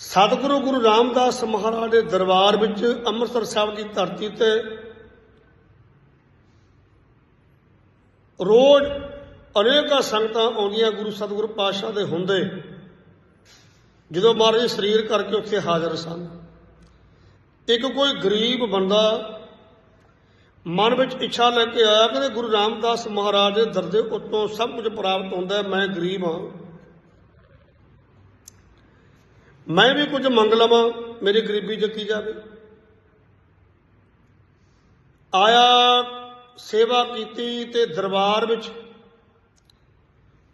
ਸਤਿਗੁਰੂ ਗੁਰੂ ਰਾਮਦਾਸ ਮਹਾਰਾਜ ਦੇ ਦਰਬਾਰ ਵਿੱਚ ਅੰਮ੍ਰਿਤਸਰ ਸਾਹਿਬ ਦੀ ਧਰਤੀ ਤੇ ਰੋਜ਼ ਅਨੇਕਾਂ ਸੰਗਤਾਂ ਆਉਂਦੀਆਂ ਗੁਰੂ ਸਤਿਗੁਰੂ ਪਾਤਸ਼ਾਹ ਦੇ ਹੁੰਦੇ, ਜਦੋਂ ਮਹਾਰਾਜ ਸਰੀਰ ਕਰਕੇ ਉੱਥੇ ਹਾਜ਼ਰ ਸਨ। ਇੱਕ ਕੋਈ ਗਰੀਬ ਬੰਦਾ ਮਨ ਵਿੱਚ ਇੱਛਾ ਲੈ ਕੇ ਆਇਆ ਕਿ ਗੁਰੂ ਰਾਮਦਾਸ ਮਹਾਰਾਜ ਦੇ ਦਰਦੇ ਉੱਤੋਂ ਸਭ ਕੁਝ ਪ੍ਰਾਪਤ ਹੁੰਦਾ ਮੈਂ ਗਰੀਬ ਹਾਂ। ਮੈਂ ਵੀ ਕੁਝ ਮੰਗ ਲਵਾਂ, ਮੇਰੀ ਗਰੀਬੀ ਚੱਕੀ ਜਾਵੇ। ਆਇਆ ਸੇਵਾ ਕੀਤੀ ਤੇ ਦਰਬਾਰ ਵਿੱਚ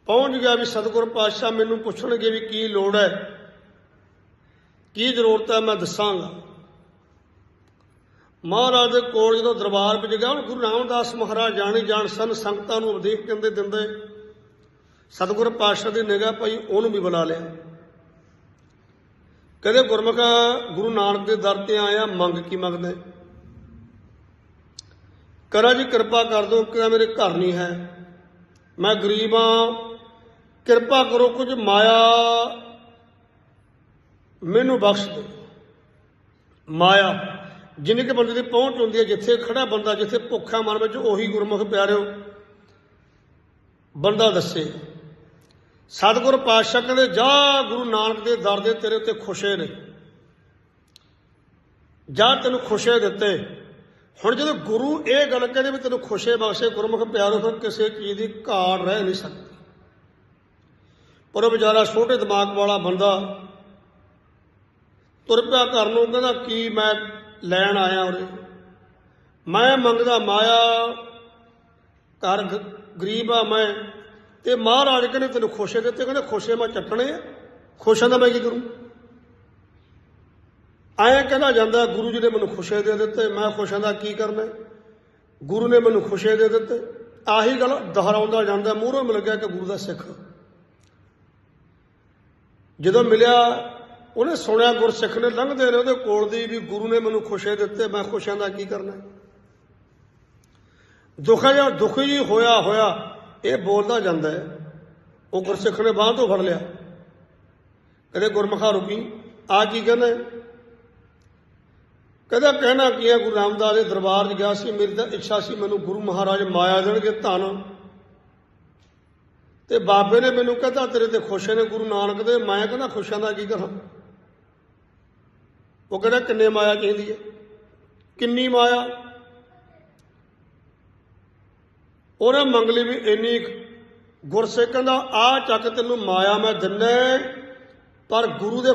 ਪਹੁੰਚ ਗਿਆ ਵੀ ਸਤਿਗੁਰ ਪਾਤਸ਼ਾਹ ਮੈਨੂੰ ਪੁੱਛਣਗੇ ਵੀ ਕੀ ਲੋੜ ਹੈ, ਕੀ ਜ਼ਰੂਰਤ ਹੈ, ਮੈਂ ਦੱਸਾਂਗਾ। ਮਹਾਰਾਜ ਦੇ ਕੋਲ ਜਦੋਂ ਦਰਬਾਰ ਵਿੱਚ ਗਿਆ, ਹੁਣ ਗੁਰੂ ਰਾਮਦਾਸ ਮਹਾਰਾਜ ਜਾਣੀ ਜਾਣ ਸਨ, ਸੰਗਤਾਂ ਨੂੰ ਉਪਦੇਸ਼ ਦਿੰਦੇ ਦਿੰਦੇ ਸਤਿਗੁਰ ਪਾਤਸ਼ਾਹ ਦੀ ਨਿਗਾਹ ਪਈ, ਉਹਨੂੰ ਵੀ ਬੁਲਾ ਲਿਆ। ਕਹਿੰਦੇ ਗੁਰਮੁਖ ਗੁਰੂ ਨਾਨਕ ਦੇ ਦਰ ਤੇ ਆਇਆ, ਮੰਗ ਕੀ ਮੰਗਦਾ? ਕਰਾ ਜੀ ਕਿਰਪਾ ਕਰ ਦਿਓ ਕਿ ਮੇਰੇ ਘਰ ਨਹੀਂ ਹੈ। ਮੈਂ ਗਰੀਬ ਹਾਂ, ਕਿਰਪਾ ਕਰੋ ਕੁਝ ਮਾਇਆ ਮੈਨੂੰ ਬਖਸ਼ ਦਿਓ। ਮਾਇਆ, ਜਿੰਨੇ ਕਿ ਬੰਦੇ ਦੀ ਪਹੁੰਚ ਹੁੰਦੀ ਹੈ, ਜਿੱਥੇ ਖੜਾ ਬੰਦਾ, ਜਿੱਥੇ ਭੁੱਖਾ ਮਨ ਵਿੱਚ ਉਹੀ ਗੁਰਮੁਖ ਪਿਆਰਿਓ, ਬੰਦਾ ਦੱਸੇ। ਸਤਿਗੁਰ ਪਾਤਸ਼ਾਹ ਕਹਿੰਦੇ, ਜਾ ਗੁਰੂ ਨਾਨਕ ਦੇ ਦਰ ਦੇ ਤੇਰੇ ਉੱਤੇ ਖੁਸ਼ੇ ਨੇ। ਜਾ ਤੈਨੂੰ ਖੁਸ਼ੇ ਦਿੱਤੇ। ਹੁਣ ਜਦੋਂ ਗੁਰੂ ਇਹ ਗੱਲ ਕਹਿੰਦੇ ਵੀ ਤੈਨੂੰ ਖੁਸ਼ੇ ਬਖਸ਼ੇ, ਗੁਰਮੁਖ ਪਿਆਰੋ, ਫਿਰ ਕਿਸੇ ਚੀਜ਼ ਦੀ ਘਾਟ ਰਹਿ ਨਹੀਂ ਸਕਦੀ। ਪਰ ਉਹ ਵਿਚਾਰਾ ਛੋਟੇ ਦਿਮਾਗ ਵਾਲਾ ਬੰਦਾ ਤੁਰ ਪਿਆ ਘਰ ਨੂੰ, ਕਹਿੰਦਾ, ਕੀ ਮੈਂ ਲੈਣ ਆਇਆ ਉਰੇ? ਮੈਂ ਮੰਗਦਾ ਮਾਇਆ, ਘਰ ਗਰੀਬ ਆ ਮੈਂ। ਤੇ ਮਹਾਰਾਜ ਕਹਿੰਦੇ ਤੈਨੂੰ ਖੁਸ਼ੇ ਦਿੱਤੇ ਕਹਿੰਦੇ ਖੁਸ਼ੇ ਮੈਂ ਚੱਟਣੇ ਆ। ਖੁਸ਼ਾਂ ਦਾ ਮੈਂ ਕੀ ਕਰੂੰ? ਐਂ ਕਹਿੰਦਾ ਜਾਂਦਾ, ਗੁਰੂ ਜੀ ਨੇ ਮੈਨੂੰ ਖੁਸ਼ੇ ਦੇ ਦਿੱਤੇ, ਮੈਂ ਖੁਸ਼ਾਂ ਦਾ ਕੀ ਕਰਨਾ ਗੁਰੂ ਨੇ ਮੈਨੂੰ ਖੁਸ਼ੇ ਦੇ ਦਿੱਤੇ। ਆਹੀ ਗੱਲ ਦੁਹਰਾਉਂਦਾ ਜਾਂਦਾ, ਮੂਹਰੋਂ ਮਿਲ ਗਿਆ ਕਿ ਗੁਰੂ ਦਾ ਸਿੱਖ। ਜਦੋਂ ਮਿਲਿਆ, ਉਹਨੇ ਸੁਣਿਆ ਗੁਰਸਿੱਖ ਨੇ, ਲੰਘਦੇ ਨੇ ਉਹਦੇ ਕੋਲ ਦੀ ਵੀ ਗੁਰੂ ਨੇ ਮੈਨੂੰ ਖੁਸ਼ੇ ਦਿੱਤੇ, ਮੈਂ ਖੁਸ਼ਾਂ ਦਾ ਕੀ ਕਰਨਾ ਦੁੱਖ ਜਾਂ ਦੁਖੀ ਜੀ ਹੋਇਆ ਹੋਇਆ। ਇਹ ਬੋਲਦਾ ਜਾਂਦਾ ਹੈ। ਉਹ ਗੁਰਸਿੱਖ ਨੇ ਬਾਂਹ ਤੋਂ ਫੜ ਲਿਆ। ਕਹਿੰਦੇ, ਗੁਰਮਖਾ ਰੁਕੀ। ਆ ਕੀ ਕਹਿੰਦਾ ਕਹਿੰਦਾ, ਕਹਿਣਾ ਕੀ ਹੈ? ਗੁਰੂ ਰਾਮਦਾਸ ਦੇ ਦਰਬਾਰ 'ਚ ਗਿਆ ਸੀ। ਮੇਰੀ ਤਾਂ ਇੱਛਾ ਸੀ ਮੈਨੂੰ ਗੁਰੂ ਮਹਾਰਾਜ ਮਾਇਆ ਦੇਣਗੇ ਧਨ ਤੇ ਬਾਬੇ ਨੇ ਮੈਨੂੰ ਕਹਿੰਦਾ, ਤੇਰੇ ਤੇ ਖੁਸ਼ ਨੇ ਗੁਰੂ ਨਾਨਕ ਦੇ। ਮੈਂ ਕਹਿੰਦਾ ਖੁਸ਼ਾਂ ਦਾ ਕੀ ਕਰਾਂ? ਉਹ ਕਹਿੰਦਾ, ਕਿੰਨੇ ਮਾਇਆ ਕਹਿੰਦੀ ਹੈ? ਕਿੰਨੀ ਮਾਇਆ? ਉਹਨੇ ਮੰਗ ਲਈ ਵੀ ਇੰਨੀ ਗੁਰਸਿੱਖਾਂ ਦਾ ਕਹਿੰਦਾ ਆ ਚੱਕ ਤੈਨੂੰ ਮਾਇਆ ਮੈਂ ਦਿੰਨਾ ਪਰ ਗੁਰੂ ਦੇ